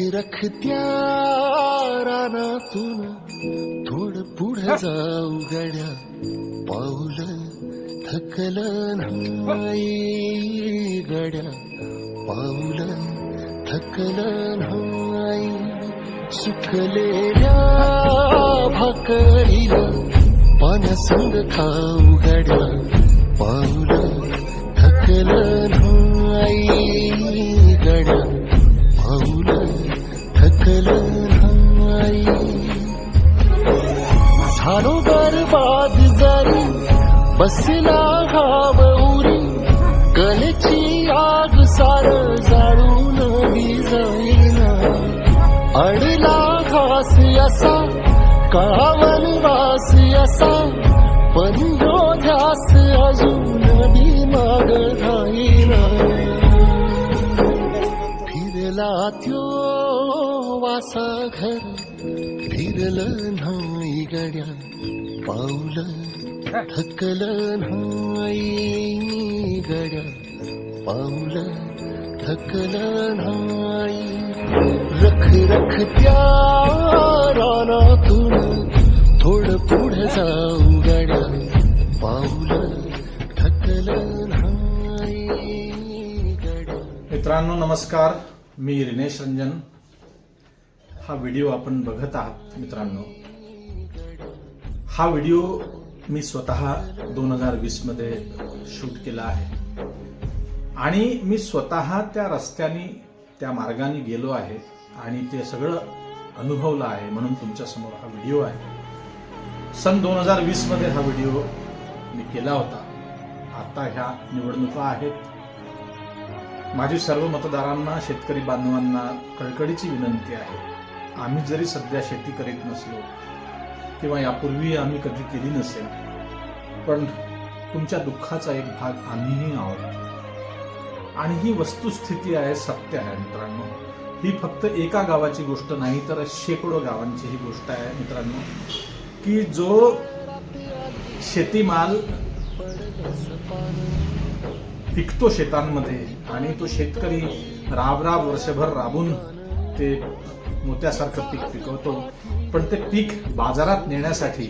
रख रख त्या रानातून थोड पुढे जाऊ गड्या. पाऊल थकल नाही गड्या. पाऊल थकल नाही सुकलेल्या भाकरीला. पाण्यासंग खाऊ गड्या. पाऊल झालो बरबाद जरी बसला घाव उरी कलेची आग सार जाळून जाईना अडला घास असा कावन वास असा पण योध्यास अजून मी माग राहीना फिरला त्यो वासा घर फिरलं नाही गड्या पाऊल थकल नाही गड्या पाऊल थकल नाही. रख रख त्या रानातून थोडं पुढे जाऊ गड्या पाऊल थकल नाही गड्या. मित्रांनो नमस्कार. मी रिनेश रंजन. हा व्हिडिओ आपण बघत आहात मित्रांनो. हा व्हिडिओ मी स्वतः दोन हजार वीसमध्ये शूट केला आहे. आणि मी स्वतः त्या रस्त्याने त्या मार्गाने गेलो आहे आणि ते सगळं अनुभवलं आहे म्हणून तुमच्यासमोर हा व्हिडिओ आहे. सन दोन हजार वीसमध्ये हा व्हिडिओ मी केला होता. आता ह्या निवडणुका आहेत. माझी सर्व मतदारांना शेतकरी बांधवांना कळकळीची विनंती आहे. आम्ही जरी सध्या शेती करीत नसलो किंवा यापूर्वी आम्ही कधी केली नसेल पण तुमच्या दुःखाचा एक भाग आम्हीही आहोत. आणि ही वस्तुस्थिती आहे सत्य आहे मित्रांनो. ही फक्त एका गावाची गोष्ट नाही तर शेकडो गावांची ही गोष्ट आहे मित्रांनो की जो शेतीमाल पिकतो शेतांमध्ये आणि तो शेतकरी राब राब वर्षभर राबून ते मोत्यासारखं पीक पिकवतो. पण ते पीक बाजारात नेण्यासाठी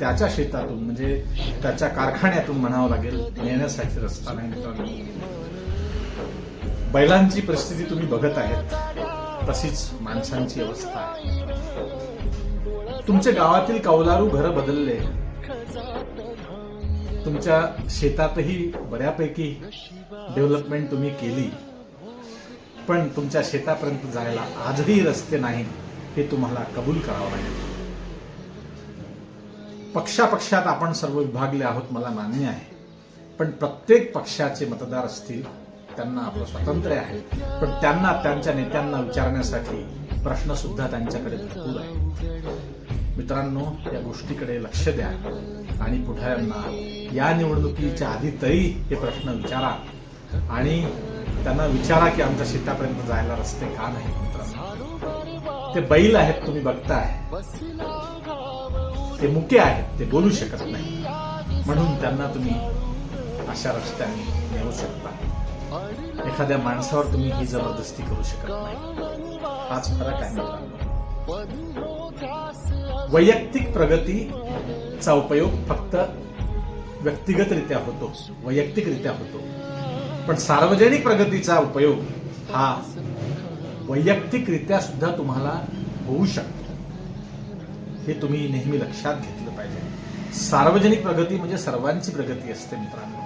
त्याच्या शेतातून म्हणजे त्याच्या कारखान्यातून म्हणावं लागेल नेण्यासाठी रस्ता नाही मित्रांनो बैलांची परिस्थिती तुम्ही बघत आहेत. तशीच माणसांची अवस्था आहे. तुमच्या गावातील कौलारू घरं बदलले. तुमच्या शेतातही बऱ्यापैकी डेव्हलपमेंट तुम्ही केली. पण तुमच्या शेतापर्यंत जायला आजही रस्ते नाही हे तुम्हाला कबूल करावं लागेल. पक्षापक्षात आपण सर्व विभागले आहोत मला मान्य आहे. पण प्रत्येक पक्षाचे मतदार असतील त्यांना आपलं स्वातंत्र्य आहे. पण त्यांना त्यांच्या नेत्यांना विचारण्यासाठी प्रश्न सुद्धा त्यांच्याकडे भरपूर आहे मित्रांनो या गोष्टीकडे लक्ष द्या आणि पुढाऱ्यांना या निवडणुकीच्या आधी तरी हे प्रश्न विचारा. आणि त्यांना विचारा की आमच्या शेतापर्यंत जायला रस्ते का नाही मित्रांनो. ते बैल आहेत तुम्ही बघताय. ते मुके आहेत ते बोलू शकत नाही. म्हणून त्यांना तुम्ही अशा रस्त्याने नेऊ शकता. एखाद्या माणसावर तुम्ही ही जबरदस्ती करू शकत नाही. हाच फरक आहे मित्रांनो. वैयक्तिक प्रगतीचा उपयोग फक्त व्यक्तिगतरित्या होतो वैयक्तिकरित्या होतो. पण सार्वजनिक प्रगतीचा उपयोग हा वैयक्तिकरित्या सुद्धा तुम्हाला होऊ शकतो. हे तुम्ही नेहमी लक्षात घेतलं पाहिजे. सार्वजनिक प्रगती म्हणजे सर्वांची प्रगती असते मित्रांनो.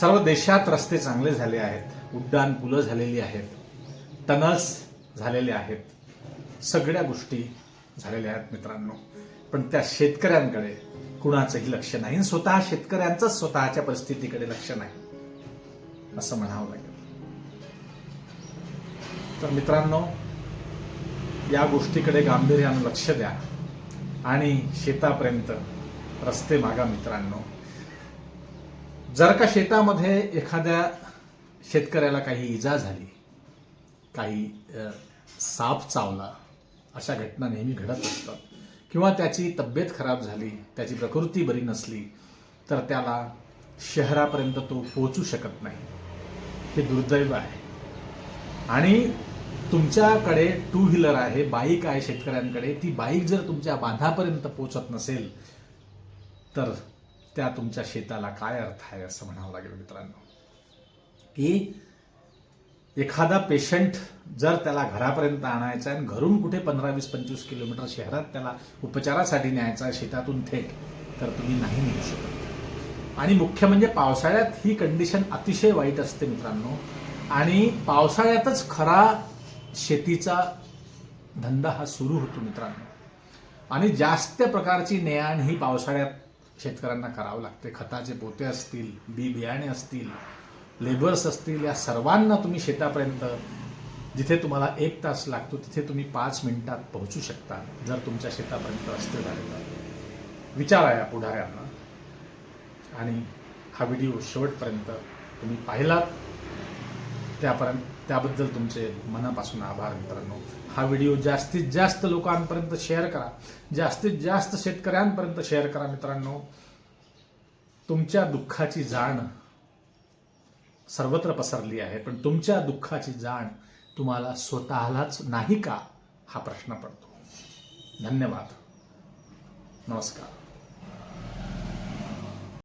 सर्व देशात रस्ते चांगले झाले आहेत उड्डाण पुलं झालेली आहेत टनल्स झालेले आहेत सगळ्या गोष्टी झालेल्या आहेत मित्रांनो. पण त्या शेतकऱ्यांकडे कुणाचंही लक्ष नाही. आणि स्वतः शेतकऱ्यांचंच स्वतःच्या परिस्थितीकडे लक्ष नाही असं म्हणावं लागेल. तर मित्रांनो या गोष्टीकडे गांभीर्यानं लक्ष द्या आणि शेतापर्यंत रस्ते मागा मित्रांनो. जर का शेतामध्ये एखाद्या शेतकऱ्याला काही इजा झाली काही साप चावला अशा घटना नेहमी घडत असतात. किंवा त्याची तब्येत खराब झाली त्याची प्रकृती बरी नसली तर त्याला शहरापर्यंत तो पोहोचू शकत नाही. हे दुर्दैव आहे. आणि तुमच्याकडे टू व्हीलर आहे बाईक आहे शेतकऱ्यांकडे ती बाईक जर तुमच्या बांधापर्यंत पोचत नसेल तर त्या तुमच्या शेताला काय अर्थ आहे असं म्हणावं लागेल मित्रांनो. की एखादा पेशंट जर त्याला घरापर्यंत आणायचा आहे आणि घरून कुठे पंधरा वीस पंचवीस किलोमीटर शहरात त्याला उपचारासाठी न्यायचा शेतातून थेट तर तुम्ही नाही नेऊ शकत. आणि मुख्य म्हणजे पावसाळ्यात ही कंडिशन अतिशय वाईट असते मित्रांनो. आणि पावसाळ्यातच खरा शेतीचा धंदा हा सुरू होतो मित्रांनो. आणि जास्त प्रकारची नेआण ही पावसाळ्यात शेतकऱ्यांना करावं लागते. खताचे पोते असतील बी बियाणे असतील लेबर्स असतील या सर्वांना तुम्ही शेतापर्यंत जिथे तुम्हाला एक तास लागतो तिथे तुम्ही पाच मिनिटात पोहोचू शकता जर तुमच्या शेतापर्यंत रस्ते झाले तर. विचार आहे या पुढाऱ्यांना. आणि हा व्हिडिओ शेवटपर्यंत तुम्ही पाहिलात. त्यापर्यंत त्याबद्दल तुमचे मनापासून आभार मित्रांनो. हा व्हिडिओ जास्तीत जास्त लोकांपर्यंत शेअर करा. जास्तीत जास्त शेतकऱ्यांपर्यंत शेअर करा मित्रांनो. तुमच्या दुःखाची जाण सर्वत्र पसरली आहे पण तुमच्या दुःखाची जाण तुम्हाला स्वतःलाच नाही का हा प्रश्न पडतो? धन्यवाद. नमस्कार.